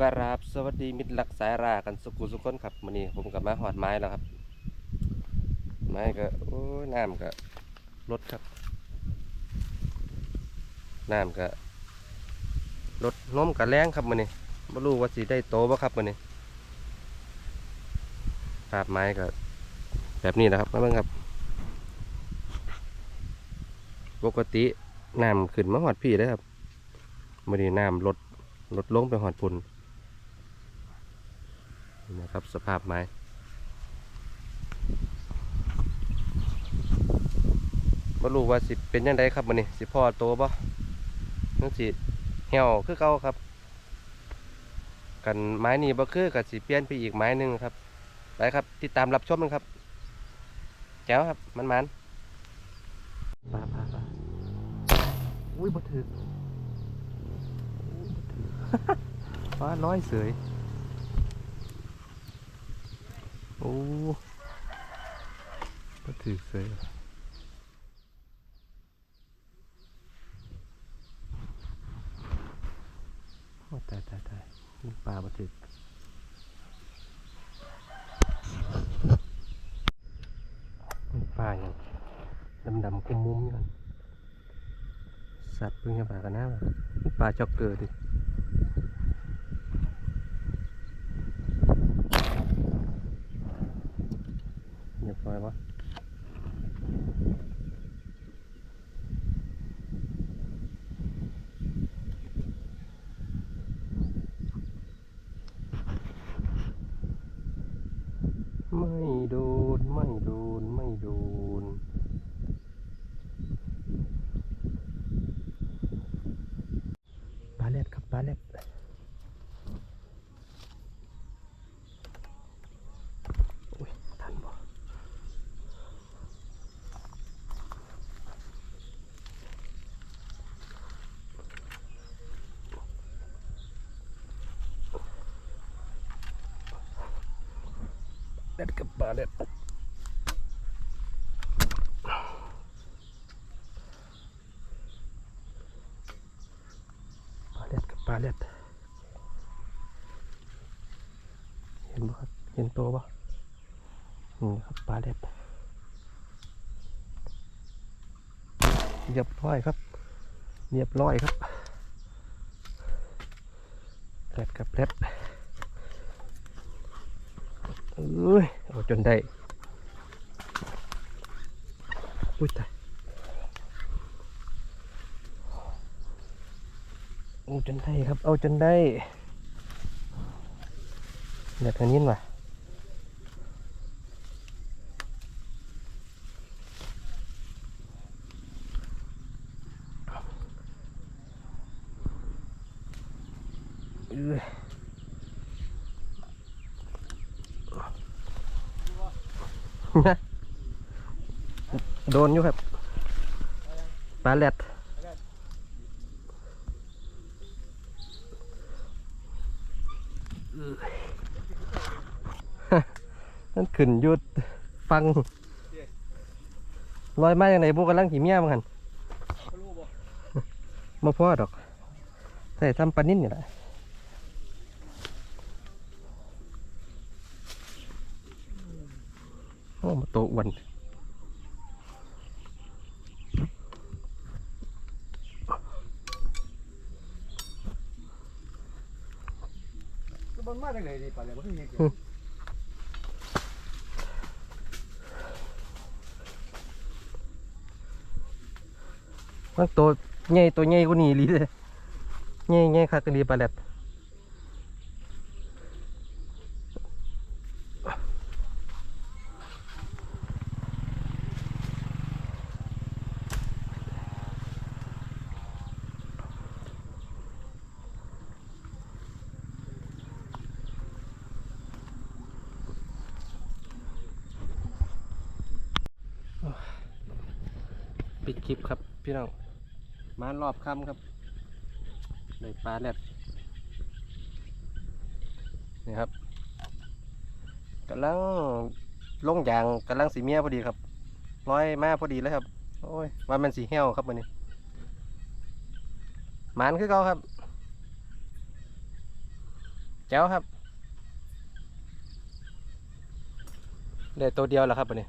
กราบสวัสดีมิตรรักสายรากันสุกุสุคนครับมื้อนี้ผมกับมาหอดไม้แล้วครับ ไม้ก็โอ้ยน้ำก็ลดครับน้ำก็ลดน้มกับแรงครับมื้อนี้บ่รู้ว่าสิได้โตบ่ครับมื้อนี้ภาพไม้ก็แบบนี้นะครับมาเบิ่งครับ ปกติน้ำขึ้นมาหอดพี่ได้ครับมื้อนี้น้ำลดลดลงไปหอดพุ่น นะครับสภาพไม้บ่รู้ว่าสิเป็นยังไงครับมันนี่สิพ่อโตบ่นั่นสิเหี่ยวคือเก่าครับ กันไม้นี้บ่คือกับสิเปลี่ยนไปอีกไม้หนึ่งครับไปครับติดตามรับชมกันครับแจ๋วครับมันมันปลาปลาปลาอุ้ยบ่ถึกอุ้ยบ่ถึกปลาร้อยเสย โอ้ก็ถือเสยโอ้ตายตายตายนี่ปลาบัถึกนี่ปลาอย่างดำดำกุ้มมุมอยู่นั่นสัตว์เพิ่งจะปลากันนะนี่ปลาจอกเกอร์ดิ เรียบร้อยวะไม่โดน ไม่โดน ไม่โดนปลาเล็ดครับปลาเล็ด เล็ดกับปลาเล็ดปลาเล็ดกับปลาเล็ดเห็นบ่ครับเห็นตัวบ่นี่ครับปลาเล็ดเรียบร้อยครับเรียบร้อยครับเล็ดกับเล็ด เอ้ยเอาจนได้อุ้ยตายเอาจนได้ครับ เอาจนได้เดี๋ยวทางนี้ว่ะเอ้ย โดนอยู่ครับปลาแรดนั่นขึ้นยุดฟังลอยมาอย่างไรบุกกำลังขี่เมียมั้งหันมาพ่อดอก ใส่ทำปลานิ่นนี่แหละ โอ้มาโตอ้วนมันมาจากไหนดีป่ะเนี่ยมันเห็นมันตัวใหญ่ตัวใหญ่กว่านี้อีหลีเลยใหญ่ใหญ่คักกันดีปลาแรด ปิดคลิปครับพี่น้องมารอบค่ำครับในปลาแรดนี่ครับกำลังลงยางกำลังสีเมียพอดีครับร้อยมาพอดีเลยครับโอ้ยว่ามันสีเหี่ยวครับวันนี้หมันคือเขาครับแก้วครับได้ตัวเดียวแล้วครับวันนี้